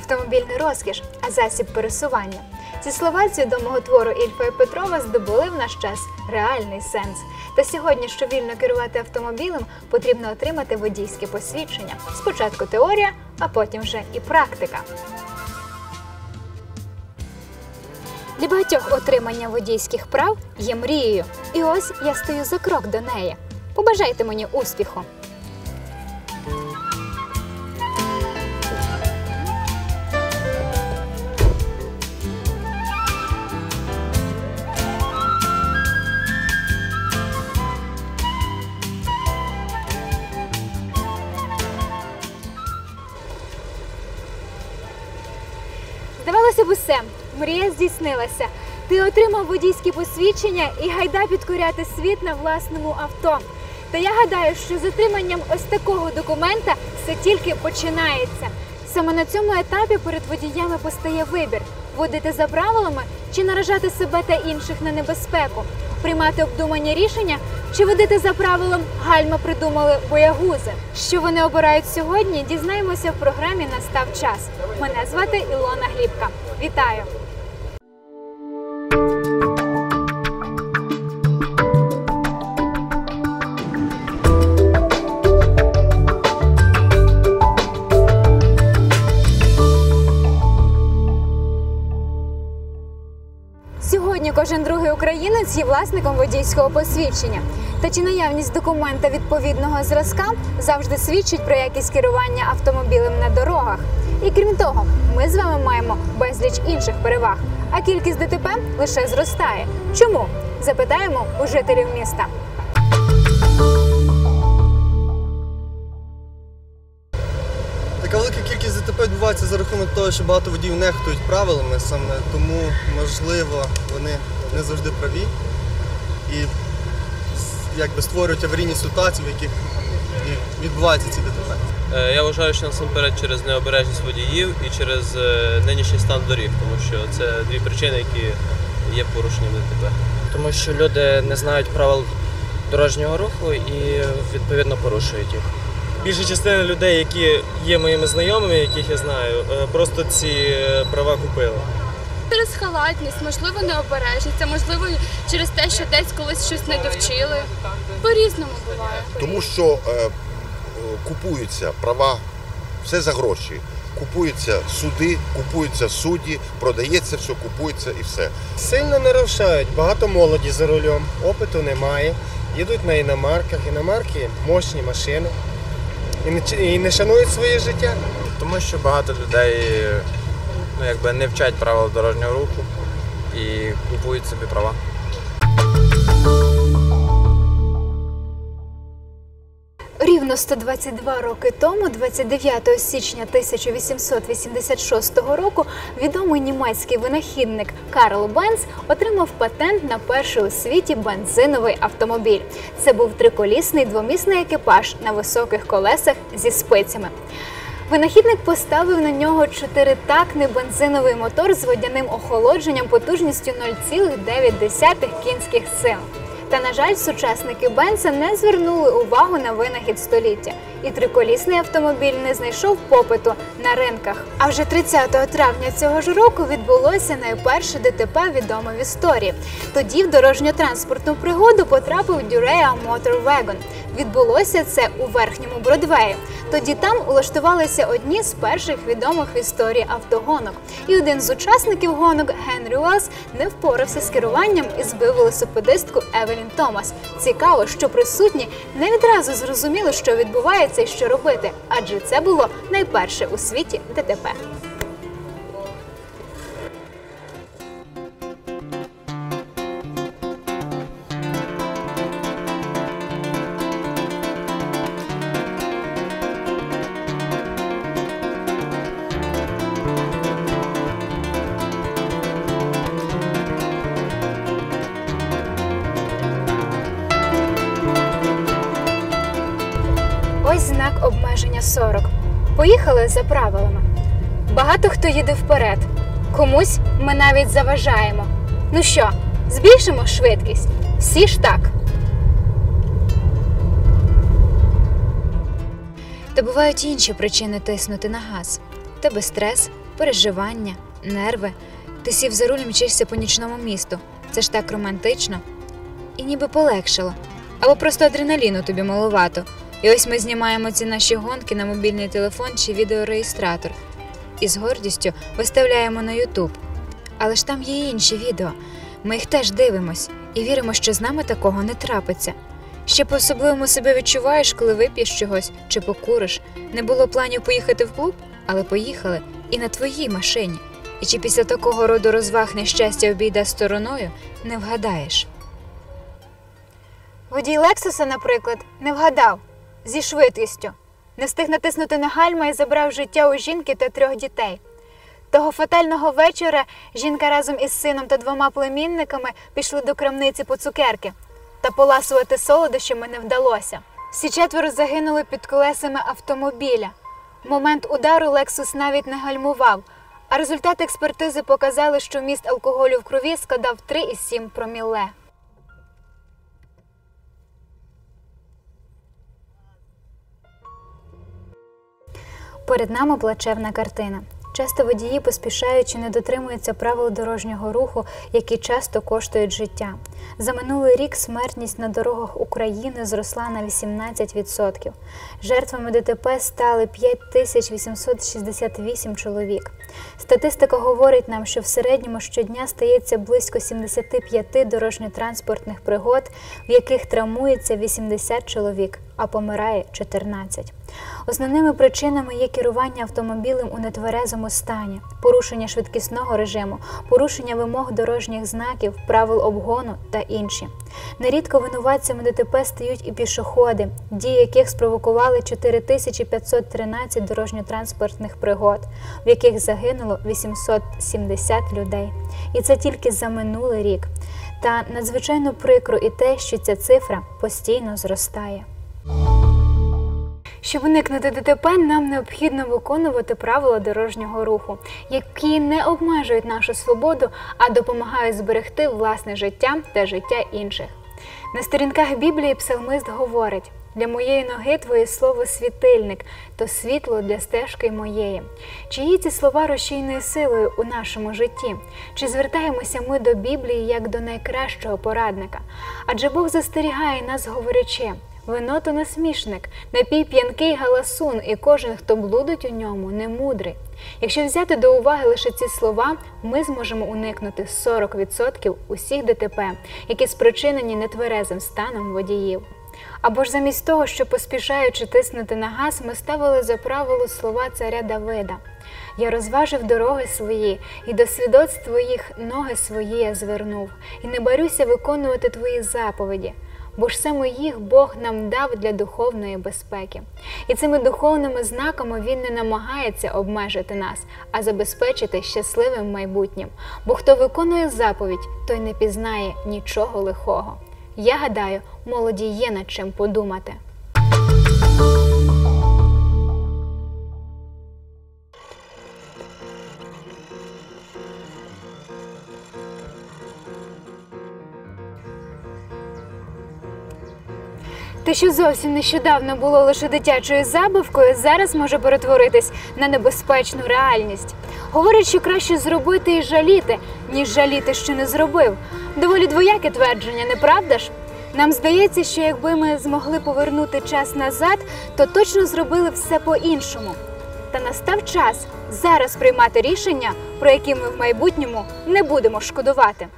Автомобіль не розкіш, а засіб пересування. Ці слова з відомого твору Ільфа і Петрова здобули в наш час реальний сенс. Та сьогодні, щоб вільно керувати автомобілем, потрібно отримати водійське посвідчення. Спочатку теорія, а потім вже і практика. Для багатьох отримання водійських прав є мрією. І ось я стою за крок до неї. Побажайте мені успіху! Усе, мрія здійснилася. Ти отримав водійське посвідчення і гайда підкоряти світ на власному авто. Та я гадаю, що з отриманням ось такого документа все тільки починається. Саме на цьому етапі перед водіями постає вибір: водити за правилами чи наражати себе та інших на небезпеку, приймати обдумані рішення чи водити за правилом гальма придумали боягузи. Що вони обирають сьогодні, дізнаємося в програмі Настав час. Мене звати Ілона Глібка. Вітаю! Сьогодні кожен другий українець є власником водійського посвідчення. Та чи наявність документа відповідного зразка завжди свідчить про якість керування автомобілем на дорогах. І крім того, ми з вами маємо безліч інших переваг, а кількість ДТП лише зростає. Чому? Запитаємо у жителів міста. Така велика кількість ДТП відбувається за рахунок того, що багато водіїв нехтують правилами, саме тому, можливо, вони не завжди праві і якби створюють аварійні ситуації, в яких відбуваються ці ДТП. Е, Я вважаю, що насамперед через необережність водіїв і через е, нинішній стан доріг, тому що це дві причини, які є порушенням ДТП. тому що люди не знають правил дорожнього руху і відповідно порушують їх. Більша частина людей, які є моїми знайомими, яких я знаю, е, просто ці права купили. Через халатність, можливо, необережність, а можливо через те, що десь колись щось не довчили. По-різному буває. Тому що купуються права, все за гроші. Купуються суди, купуються судді, продається все, купується і все. Сильно не рушають, багато молоді за рулем, опиту немає. Їдуть на іномарках, іномарки мощні машини і не, і не шанують своє життя. Тому що багато людей ну, якби не вчать правил дорожнього руху і купують собі права. Рівно 122 роки тому, 29 січня 1886 року, відомий німецький винахідник Карл Бенц отримав патент на перший у світі бензиновий автомобіль. Це був триколісний двомісний екіпаж на високих колесах зі спицями. Винахідник поставив на нього чотиритактний бензиновий мотор з водяним охолодженням потужністю 0,9 кінських сил. Та, на жаль, сучасники Бенса не звернули увагу на винахід століття, і триколісний автомобіль не знайшов попиту на ринках. А вже 30 травня цього ж року відбулося найперше ДТП відоме в історії. Тоді в дорожньо-транспортну пригоду потрапив Дюрея Wagon. Відбулося це у верхньому Бродвеї. Тоді там улаштувалися одні з перших відомих в історії автогонок. І один з учасників гонок Генрі Уелс не впорався з керуванням і збив велосипедистку Евелін Томас. Цікаво, що присутні не відразу зрозуміли, що відбувається і що робити, адже це було найперше у світі ДТП. Обмеження 40. Поїхали за правилами. Багато хто їде вперед. Комусь ми навіть заважаємо. Ну що, збільшимо швидкість? Всі ж так. Та бувають інші причини тиснути на газ. Тебе стрес, переживання, нерви. Ти сів за руль мчишся по нічному місту. Це ж так романтично. І ніби полегшало. Або просто адреналіну тобі малувато. І ось ми знімаємо ці наші гонки на мобільний телефон чи відеореєстратор. І з гордістю виставляємо на Ютуб. Але ж там є інші відео. Ми їх теж дивимось і віримо, що з нами такого не трапиться. Ще по-особливому себе відчуваєш, коли вип'єш чогось чи покуриш. Не було планів поїхати в клуб, але поїхали і на твоїй машині. І чи після такого роду розваг нещастя обійде стороною, не вгадаєш. Водій Лексуса, наприклад, не вгадав зі швидкістю, не встиг натиснути на гальма і забрав життя у жінки та трьох дітей. Того фатального вечора жінка разом із сином та двома племінниками пішли до крамниці по цукерки, та поласувати солодощами не вдалося. Всі четверо загинули під колесами автомобіля. Момент удару Лексус навіть не гальмував, а результати експертизи показали, що вміст алкоголю в крові складав 3,7 проміле. Перед нами плачевна картина. Часто водії, поспішаючи, не дотримуються правил дорожнього руху, які часто коштують життя. За минулий рік смертність на дорогах України зросла на 18%. Жертвами ДТП стали 5868 чоловік. Статистика говорить нам, що в середньому щодня стається близько 75 дорожньо-транспортних пригод, в яких травмується 80 чоловік, а помирає 14. Основними причинами є керування автомобілем у нетверезому стані, порушення швидкісного режиму, порушення вимог дорожніх знаків, правил обгону та інші. Нерідко винуватцями ДТП стають і пішоходи, дії яких спровокували 4513 дорожньо-транспортних пригод, в яких загинуло 870 людей. І це тільки за минулий рік. Та надзвичайно прикро і те, що ця цифра постійно зростає. Щоб уникнути ДТП, нам необхідно виконувати правила дорожнього руху, які не обмежують нашу свободу, а допомагають зберегти власне життя та життя інших. На сторінках Біблії псалмист говорить: для моєї ноги твоє слово світильник, то світло для стежки моєї. Чи є ці слова рушійною силою у нашому житті? Чи звертаємося ми до Біблії як до найкращого порадника? Адже Бог застерігає нас, говорячи. Вино то насмішник, напій п'янкий галасун, і кожен, хто блудить у ньому, не мудрий. Якщо взяти до уваги лише ці слова, ми зможемо уникнути 40% усіх ДТП, які спричинені нетверезим станом водіїв. Або ж замість того, що поспішаючи тиснути на газ, ми ставили за правило слова царя Давида. Я розважив дороги свої, і до свідоцтв твоїх ноги свої я звернув, і не барюся виконувати твої заповіді бо ж саме їх Бог нам дав для духовної безпеки. І цими духовними знаками Він не намагається обмежити нас, а забезпечити щасливим майбутнім. Бо хто виконує заповідь, той не пізнає нічого лихого. Я гадаю, молоді є над чим подумати. Те, що зовсім нещодавно було лише дитячою забавкою, зараз може перетворитись на небезпечну реальність. Говорять, що краще зробити і жаліти, ніж жаліти, що не зробив. Доволі двояке твердження, не правда ж? Нам здається, що якби ми змогли повернути час назад, то точно зробили все по-іншому. Та настав час зараз приймати рішення, про які ми в майбутньому не будемо шкодувати.